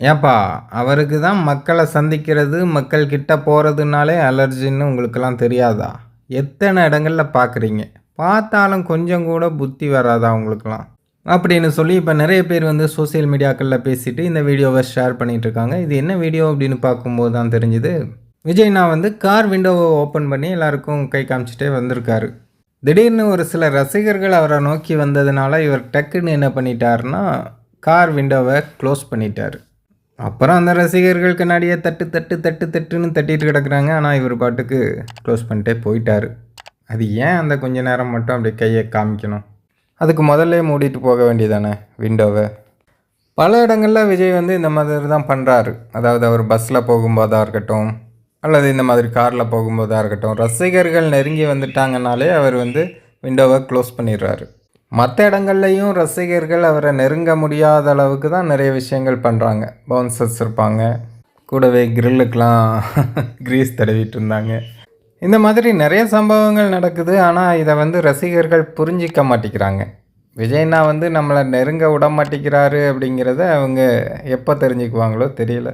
ஏப்பா அவருக்கு தான் மக்களை சந்திக்கிறது மக்கள் கிட்ட போகிறதுனாலே அலர்ஜின்னு உங்களுக்கெல்லாம் தெரியாதா? எத்தனை இடங்களில் பார்க்குறீங்க பார்த்தாலும் கொஞ்சம் கூட புத்தி வராதா உங்களுக்கெல்லாம்? அப்படின்னு சொல்லி இப்போ நிறைய பேர் வந்து சோஷியல் மீடியாக்களில் பேசிட்டு இந்த வீடியோவை ஷேர் பண்ணிகிட்ருக்காங்க இருக்காங்க இது என்ன வீடியோ அப்படின்னு பார்க்கும்போது தான் தெரிஞ்சுது. விஜய்னா வந்து கார் விண்டோவை ஓப்பன் பண்ணி எல்லாருக்கும் கை காமிச்சிட்டே வந்திருக்காரு. திடீர்னு ஒரு சில ரசிகர்கள் அவரை நோக்கி வந்ததுனால இவர் டக்குன்னு என்ன பண்ணிட்டாருன்னா கார் விண்டோவை க்ளோஸ் பண்ணிட்டார். அப்புறம் அந்த ரசிகர்கள் கண்ணாடியை தட்டு தட்டு தட்டு தட்டுன்னு தட்டிட்டு கிடக்குறாங்க. ஆனால் இவர் பாட்டுக்கு க்ளோஸ் பண்ணிட்டே போயிட்டார். அது ஏன் அந்த கொஞ்ச நேரம் மட்டும் அப்படியே கையை காமிக்கணும்? அதுக்கு முதல்ல மூடிட்டு போக வேண்டியதானே விண்டோவை பல இடங்களில் விஜய் வந்து இந்த மாதிரி தான் பண்ணுறாரு அதாவது அவர் பஸ்ஸில் போகும்போதாக இருக்கட்டும் அல்லது இந்த மாதிரி காரில் போகும்போதாக இருக்கட்டும் ரசிகர்கள் நெருங்கி வந்துட்டாங்கனாலே அவர் வந்து விண்டோவை க்ளோஸ் பண்ணிடுறாரு. மற்ற இடங்கள்லையும் ரசிகர்கள் அவரை நெருங்க முடியாத அளவுக்கு தான் நிறைய விஷயங்கள் பண்ணுறாங்க பவுன்சர்ஸ் இருப்பாங்க. கூடவே கிரில்லுக்கெலாம் கிரீஸ் தடவிட்டு இருந்தாங்க. இந்த மாதிரி நிறைய சம்பவங்கள் நடக்குது. ஆனால் இதை வந்து ரசிகர்கள் புரிஞ்சிக்க மாட்டேங்கிறாங்க. விஜய்னா வந்து நம்மளை நெருங்க விட மாட்டேங்கிறாரு அப்படிங்கிறத அவங்க எப்போ தெரிஞ்சுக்குவாங்களோ தெரியல.